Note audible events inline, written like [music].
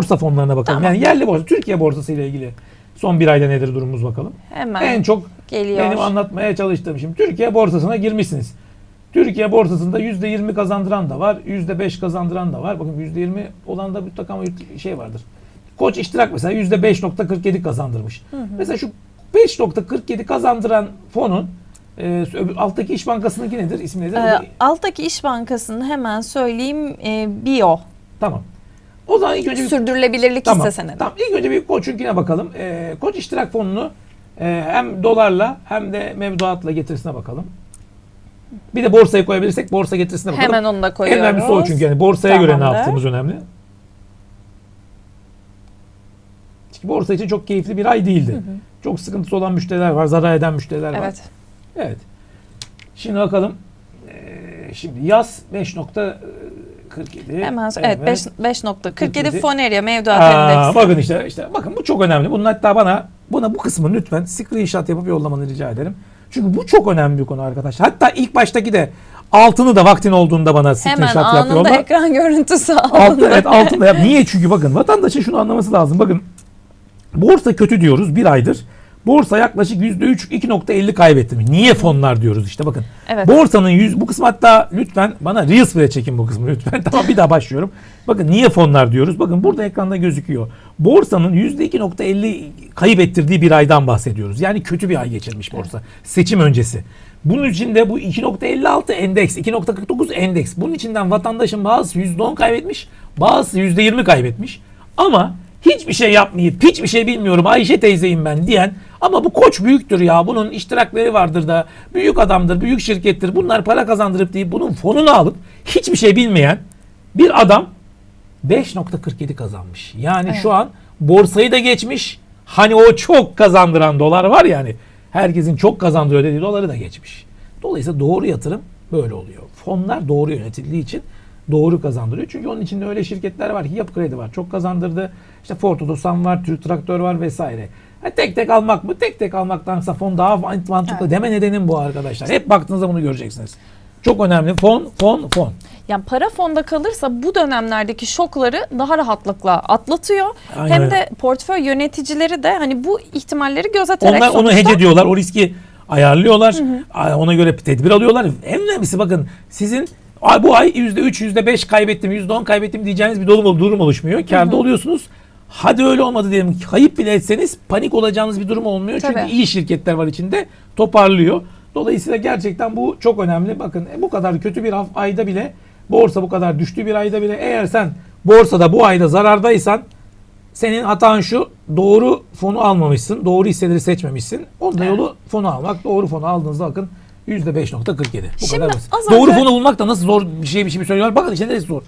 borsa fonlarına bakalım. Tamam. Yani yerli borsa, Türkiye borsası ile ilgili son bir ayda nedir durumumuz bakalım. Hemen En çok geliyor. benim anlatmaya çalıştığım şimdi Türkiye borsasına girmişsiniz. Türkiye borsasında %20 kazandıran da var, %5 kazandıran da var. Bakın %20 olan da mutlaka ama şey vardır. Koç iştirak mesela %5.47 kazandırmış. Mesela şu 5.47 kazandıran fonun e, alttaki İş Bankası'nınki nedir? İsmi nedir? Ee, alttaki İş Bankası'nın hemen söyleyeyim e, bio. Tamam. O zaman ilk önce bir Sürdürülebilirlik Tamam. hisse senedi. Tamam. İlk önce bir Koç'unkine bakalım. Ee, Koç iştirak fonunu e, hem dolarla hem de mevduatla getirisine bakalım. Bir de borsaya koyabilirsek borsa getirisine bakalım. Hemen onu da en koyuyoruz. önemlisi o çünkü yani borsaya göre ne Tamamdır. yaptığımız önemli. Çünkü borsa için çok keyifli bir ay değildi. Çok sıkıntısı olan müşteriler var, zarar eden müşteriler var. Evet. Evet. Şimdi bakalım. Ee, şimdi yaz 5.47. Hemen evet, 5 5.47 47. Foneria mevduat Aa, endeksi. bakın işte işte bakın bu çok önemli. Bunun hatta bana buna bu kısmını lütfen screenshot yapıp yollamanı rica ederim. Çünkü bu çok önemli bir konu arkadaşlar. Hatta ilk baştaki de altını da vaktin olduğunda bana Hemen screenshot anında yapıyorlar. ekran görüntüsü Altı, aldım. evet altında yap. Niye? Çünkü bakın vatandaşın şunu anlaması lazım. Bakın borsa kötü diyoruz bir aydır. Borsa yaklaşık %3 2.50 kaybettirmiş. Niye fonlar diyoruz işte bakın. Evet. Borsanın yüz bu kısmı hatta lütfen bana Reels bile çekin bu kısmı lütfen. [laughs] tamam bir daha başlıyorum. Bakın niye fonlar diyoruz? Bakın burada ekranda gözüküyor. Borsanın %2.50 kaybettirdiği bir aydan bahsediyoruz. Yani kötü bir ay geçirmiş borsa. Seçim öncesi. Bunun içinde bu 2.56 endeks, 2.49 endeks. Bunun içinden vatandaşın bazısı %10 kaybetmiş, bazısı %20 kaybetmiş. Ama hiçbir şey yapmayıp, hiçbir şey bilmiyorum Ayşe teyzeyim ben diyen ama bu koç büyüktür ya bunun iştirakleri vardır da büyük adamdır, büyük şirkettir bunlar para kazandırıp deyip bunun fonunu alıp hiçbir şey bilmeyen bir adam 5.47 kazanmış. Yani Evet. şu an borsayı da geçmiş. Hani o çok kazandıran dolar var ya hani herkesin çok kazandırıyor dediği doları da geçmiş. Dolayısıyla doğru yatırım böyle oluyor. Fonlar doğru yönetildiği için doğru kazandırıyor. Çünkü onun içinde öyle şirketler var ki Yapı Kredi var çok kazandırdı. İşte Ford Otosan var, Türk Traktör var vesaire. Ha, tek tek almak mı? Tek tek almaktansa fon daha mantıklı Evet. deme nedenim bu arkadaşlar. Hep baktığınızda bunu göreceksiniz. Çok önemli. Fon, fon, fon. Yani para fonda kalırsa bu dönemlerdeki şokları daha rahatlıkla atlatıyor. Aynen Hem de portföy yöneticileri de hani bu ihtimalleri gözeterek Onlar onu sonuçta- hece diyorlar. O riski ayarlıyorlar. Aa, Ona göre tedbir alıyorlar. En önemlisi bakın sizin "Ay, bu ay %3, %5 kaybettim, %10 kaybettim diyeceğiniz bir durum, durum oluşmuyor. Karda oluyorsunuz. Hadi öyle olmadı diyelim. Kayıp bile etseniz panik olacağınız bir durum olmuyor. Çünkü Tabii. iyi şirketler var içinde. Toparlıyor. Dolayısıyla gerçekten bu çok önemli. Bakın e, bu kadar kötü bir ayda bile borsa bu kadar düştüğü bir ayda bile eğer sen borsada bu ayda zarardaysan senin hatan şu doğru fonu almamışsın. Doğru hisseleri seçmemişsin. Onda Evet. yolu fonu almak. Doğru fonu aldığınızda bakın %5.47. Bu Şimdi kadar basit. az Doğru önce- fonu bulmak da nasıl zor bir şey bir şey söylüyorlar. Bakın işte neresi zor.